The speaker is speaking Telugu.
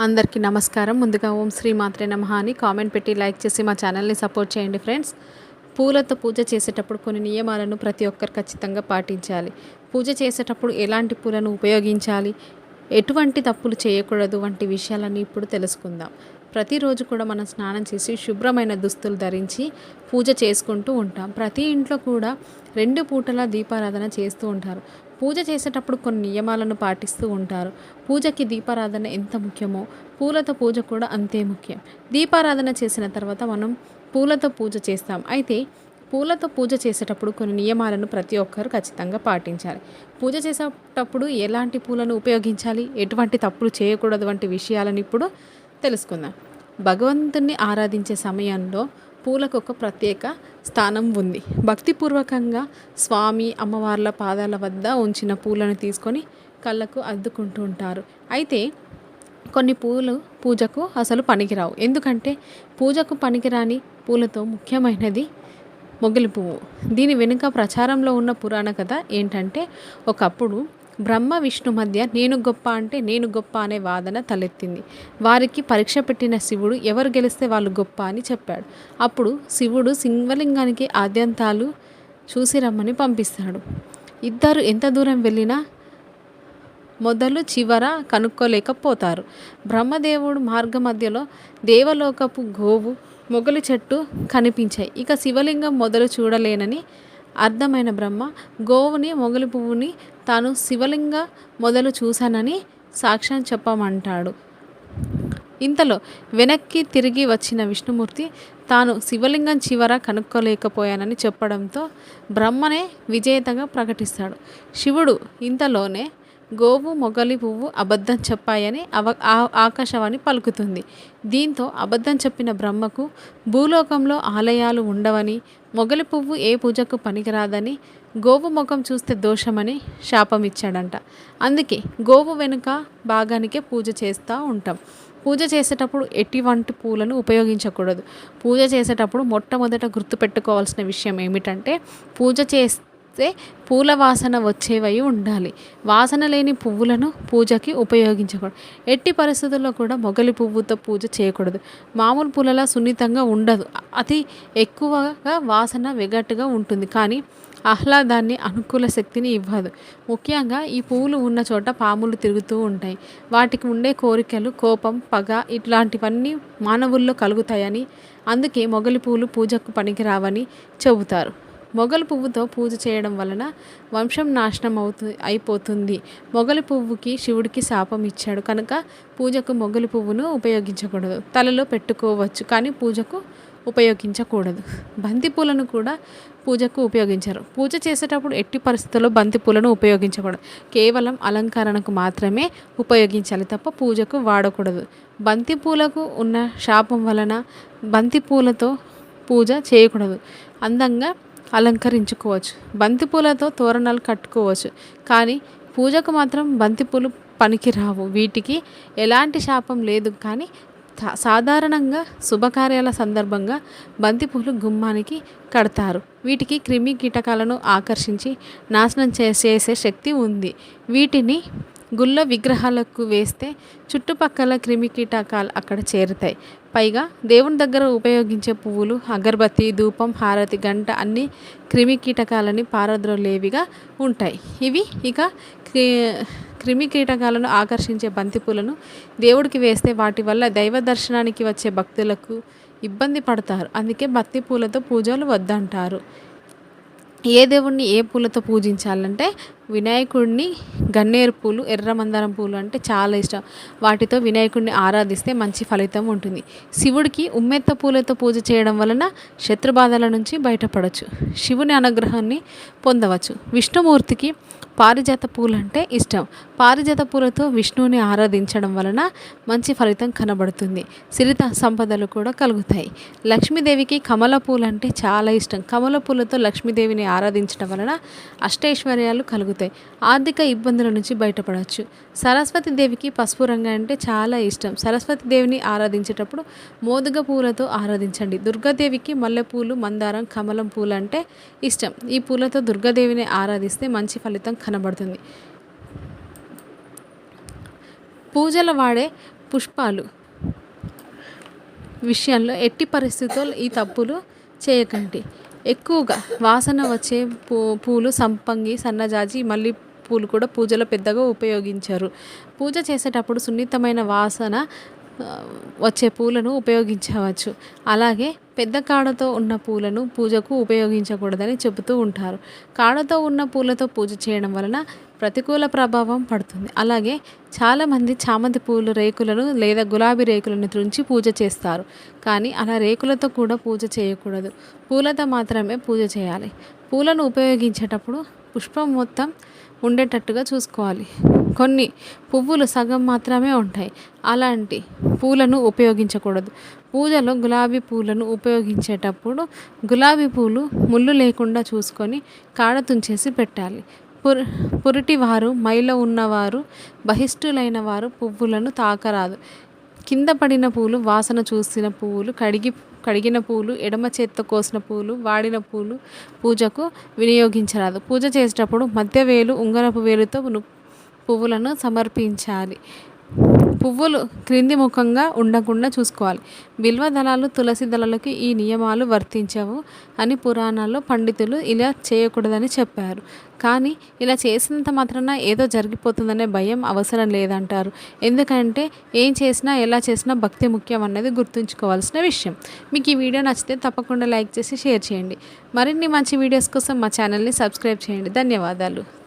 అందరికీ నమస్కారం. ముందుగా ఓం శ్రీ మాత్రే నమః అని కామెంట్ పెట్టి లైక్ చేసి మా ఛానల్ని సపోర్ట్ చేయండి ఫ్రెండ్స్. పూలతో పూజ చేసేటప్పుడు కొన్ని నియమాలను ప్రతి ఒక్కరు ఖచ్చితంగా పాటించాలి. పూజ చేసేటప్పుడు ఎలాంటి పూలను ఉపయోగించాలి? ఎటువంటి తప్పులు చేయకూడదు వంటి విషయాలన్నీ ఇప్పుడు తెలుసుకుందాం. ప్రతిరోజు కూడా మనం స్నానం చేసి శుభ్రమైన దుస్తులు ధరించి పూజ చేసుకుంటూ ఉంటాం. ప్రతి ఇంట్లో కూడా రెండు పూటల దీపారాధన చేస్తూ ఉంటారు. పూజ చేసేటప్పుడు కొన్ని నియమాలను పాటిస్తూ ఉంటారు. పూజకి దీపారాధన ఎంత ముఖ్యమో పూలతో పూజ కూడా అంతే ముఖ్యం. దీపారాధన చేసిన తర్వాత మనం పూలతో పూజ చేస్తాం. అయితే పూలతో పూజ చేసేటప్పుడు కొన్ని నియమాలను ప్రతి ఒక్కరు ఖచ్చితంగా పాటించాలి. పూజ చేసేటప్పుడు ఎలాంటి పూలను ఉపయోగించాలి? ఎటువంటి తప్పులు చేయకూడదు వంటి విషయాలను ఇప్పుడు తెలుసుకుందాం. భగవంతుణ్ణి ఆరాధించే సమయంలో పూలకు ఒక ప్రత్యేక స్థానం ఉంది. భక్తిపూర్వకంగా స్వామి అమ్మవార్ల పాదాల వద్ద ఉంచిన పూలను తీసుకొని కళ్ళకు అద్దుకుంటూ ఉంటారు. అయితే కొన్ని పూలు పూజకు అసలు పనికిరావు. ఎందుకంటే పూజకు పనికిరాని పూలతో ముఖ్యమైనది మొగిలి పువ్వు. దీని వెనుక ప్రచారంలో ఉన్న పురాణ కథ ఏంటంటే ఒకప్పుడు బ్రహ్మ విష్ణు మధ్య నేను గొప్ప అంటే నేను గొప్ప అనే వాదన తలెత్తింది. వారికి పరీక్ష పెట్టిన శివుడు ఎవరు గెలిస్తే వాళ్ళు గొప్ప అని చెప్పాడు. అప్పుడు శివుడు సింగలింగానికి ఆద్యంతాలు చూసి రమ్మని పంపిస్తాడు. ఇద్దరు ఎంత దూరం వెళ్ళినా మొదలు చివర కనుక్కోలేకపోతారు. బ్రహ్మదేవుడు మార్గ మధ్యలో దేవలోకపు గోవు మొగలి చెట్టు కనిపించాయి. ఇక శివలింగం మొదలు చూడలేనని అర్థమైన బ్రహ్మ గోవుని మొగలి పువ్వుని తాను శివలింగ మొదలు చూశానని సాక్ష్యం చెప్పమంటాడు. ఇంతలో వెనక్కి తిరిగి వచ్చిన విష్ణుమూర్తి తాను శివలింగం చివర కనుక్కోలేకపోయానని చెప్పడంతో బ్రహ్మనే విజేతగా ప్రకటిస్తాడు. శివుడు ఇంతలోనే గోవు మొగలి పువ్వు అబద్ధం చెప్పాయని అవ ఆకాశవాణి పలుకుతుంది. దీంతో అబద్ధం చెప్పిన బ్రహ్మకు భూలోకంలో ఆలయాలు ఉండవని మొగలి పువ్వు ఏ పూజకు పనికిరాదని గోవు ముఖం చూస్తే దోషమని శాపం ఇచ్చాడంట. అందుకే గోవు వెనుక భాగానికే పూజ చేస్తూ ఉంటాం. పూజ చేసేటప్పుడు ఎటువంటి పూలను ఉపయోగించకూడదు. పూజ చేసేటప్పుడు మొట్టమొదట గుర్తుపెట్టుకోవాల్సిన విషయం ఏమిటంటే పూజ చేస్తే వస్తే పూల వాసన వచ్చేవై ఉండాలి. వాసన లేని పువ్వులను పూజకి ఉపయోగించకూడదు. ఎట్టి పరిస్థితుల్లో కూడా మొగలి పువ్వుతో పూజ చేయకూడదు. మామూలు పూలలా సున్నితంగా ఉండదు. అతి ఎక్కువగా వాసన వెగట్టుగా ఉంటుంది. కానీ ఆహ్లాదాన్ని అనుకూల శక్తిని ఇవ్వదు. ముఖ్యంగా ఈ పువ్వులు ఉన్న చోట పాములు తిరుగుతూ ఉంటాయి. వాటికి ఉండే కోరికలు కోపం పగ ఇట్లాంటివన్నీ మానవుల్లో కలుగుతాయని అందుకే మొగలి పువ్వులు పూజకు పనికిరావని చెబుతారు. మొగలు పువ్వుతో పూజ చేయడం వలన వంశం నాశనం అవుతు అయిపోతుంది. మొగలి పువ్వుకి శివుడికి శాపం ఇచ్చాడు. కనుక పూజకు మొగలి పువ్వును ఉపయోగించకూడదు. తలలో పెట్టుకోవచ్చు కానీ పూజకు ఉపయోగించకూడదు. బంతి పూలను కూడా పూజకు ఉపయోగించరు. పూజ చేసేటప్పుడు ఎట్టి పరిస్థితుల్లో బంతి పూలను ఉపయోగించకూడదు. కేవలం అలంకరణకు మాత్రమే ఉపయోగించాలి తప్ప పూజకు వాడకూడదు. బంతి పూలకు ఉన్న శాపం వలన బంతి పూలతో పూజ చేయకూడదు. అందంగా అలంకరించుకోవచ్చు. బంతిపూలతో తోరణాలు కట్టుకోవచ్చు. కానీ పూజకు మాత్రం బంతిపూలు పనికిరావు. వీటికి ఎలాంటి శాపం లేదు. కానీ సాధారణంగా శుభకార్యాల సందర్భంగా బంతిపూలు గుమ్మానికి కడతారు. వీటికి క్రిమి కీటకాలను ఆకర్షించి నాశనం చేసే శక్తి ఉంది. వీటిని గుళ్ళ విగ్రహాలకు వేస్తే చుట్టుపక్కల క్రిమికీటకాలు అక్కడ చేరుతాయి. పైగా దేవుని దగ్గర ఉపయోగించే పువ్వులు అగరబత్తి ధూపం హారతి గంట అన్ని క్రిమి కీటకాలని పారద్రోలేవిగా ఉంటాయి. ఇవి ఇక క్రిమి కీటకాలను ఆకర్షించే బంతిపూలను దేవుడికి వేస్తే వాటి వల్ల దైవ దర్శనానికి వచ్చే భక్తులకు ఇబ్బంది పడతారు. అందుకే బత్తి పూలతో పూజలు వద్దంటారు. ఏ దేవుణ్ణి ఏ పూలతో పూజించాలంటే వినాయకుడిని గన్నేరు పూలు ఎర్ర మందారం పూలు అంటే చాలా ఇష్టం. వాటితో వినాయకుడిని ఆరాధిస్తే మంచి ఫలితం ఉంటుంది. శివుడికి ఉమ్మెత్త పూలతో పూజ చేయడం వలన శత్రుబాధల నుంచి బయటపడవచ్చు శివుని అనుగ్రహాన్ని పొందవచ్చు. విష్ణుమూర్తికి పారిజాత పూలు అంటే ఇష్టం. పారిజాత పూలతో విష్ణువుని ఆరాధించడం వలన మంచి ఫలితం కనబడుతుంది. సిరిత సంపదలు కూడా కలుగుతాయి. లక్ష్మీదేవికి కమల పూలు అంటే చాలా ఇష్టం. కమల పూలతో లక్ష్మీదేవిని ఆరాధించడం వలన అష్టైశ్వర్యాలు కలుగుతాయి. ఆర్థిక ఇబ్బందుల నుంచి బయటపడవచ్చు. సరస్వతి దేవికి పసుపు రంగు అంటే చాలా ఇష్టం. సరస్వతి దేవిని ఆరాధించేటప్పుడు మోదుగ పూలతో ఆరాధించండి. దుర్గాదేవికి మల్లెపూలు మందారం కమలం పూలు అంటే ఇష్టం. ఈ పూలతో దుర్గాదేవిని ఆరాధిస్తే మంచి ఫలితం కనబడుతుంది. పూజలు వాడే పుష్పాలు. విషయంలో ఎట్టి పరిస్థితుల్లో ఈ తప్పులు చేయకండి. ఎక్కువగా వాసన వచ్చే పూ పూలు సంపంగి సన్నజాజి మళ్ళీ పూలు కూడా పూజలో పెద్దగా ఉపయోగించారు. పూజ చేసేటప్పుడు సున్నితమైన వాసన వచ్చే పూలను ఉపయోగించవచ్చు. అలాగే పెద్ద కాడతో ఉన్న పూలను పూజకు ఉపయోగించకూడదని చెబుతూ ఉంటారు. కాడతో ఉన్న పూలతో పూజ చేయడం వలన ప్రతికూల ప్రభావం పడుతుంది. అలాగే చాలామంది చామంతి పూలు రేకులను లేదా గులాబీ రేకులను తుంచి పూజ చేస్తారు. కానీ అలా రేకులతో కూడా పూజ చేయకూడదు. పూలతో మాత్రమే పూజ చేయాలి. పూలను ఉపయోగించేటప్పుడు పుష్పం మొత్తం ఉండేటట్టుగా చూసుకోవాలి. కొన్ని పువ్వులు సగం మాత్రమే ఉంటాయి. అలాంటి పూలను ఉపయోగించకూడదు. పూజలో గులాబీ పూలను ఉపయోగించేటప్పుడు గులాబీ పూలు ముళ్ళు లేకుండా చూసుకొని కాడ తుంచేసి పెట్టాలి. పురి పురిటి వారు ఉన్నవారు బహిష్ఠులైన వారు పువ్వులను తాకరాదు. కింద పడిన పూలు వాసన చూసిన పువ్వులు కడిగి కడిగిన పూలు ఎడమ చేత్తో కోసిన పూలు వాడిన పూలు పూజకు వినియోగించరాదు. పూజ చేసేటప్పుడు మధ్య వేలు ఉంగరపు వేలుతో పువ్వులను సమర్పించాలి. పువ్వులు క్రింది ముఖంగా ఉండకుండా చూసుకోవాలి. బిల్వ దళాలు తులసి దళాలకు ఈ నియమాలు వర్తించవు అని పురాణాల్లో పండితులు ఇలా చేయకూడదని చెప్పారు. కానీ ఇలా చేసినంత మాత్రాన ఏదో జరిగిపోతుందనే భయం అవసరం లేదంటారు. ఎందుకంటే ఏం చేసినా ఎలా చేసినా భక్తి ముఖ్యం అన్నది గుర్తుంచుకోవాల్సిన విషయం. మీకు ఈ వీడియో నచ్చితే తప్పకుండా లైక్ చేసి షేర్ చేయండి. మరిన్ని మంచి వీడియోస్ కోసం మా ఛానల్ని సబ్స్క్రైబ్ చేయండి. ధన్యవాదాలు.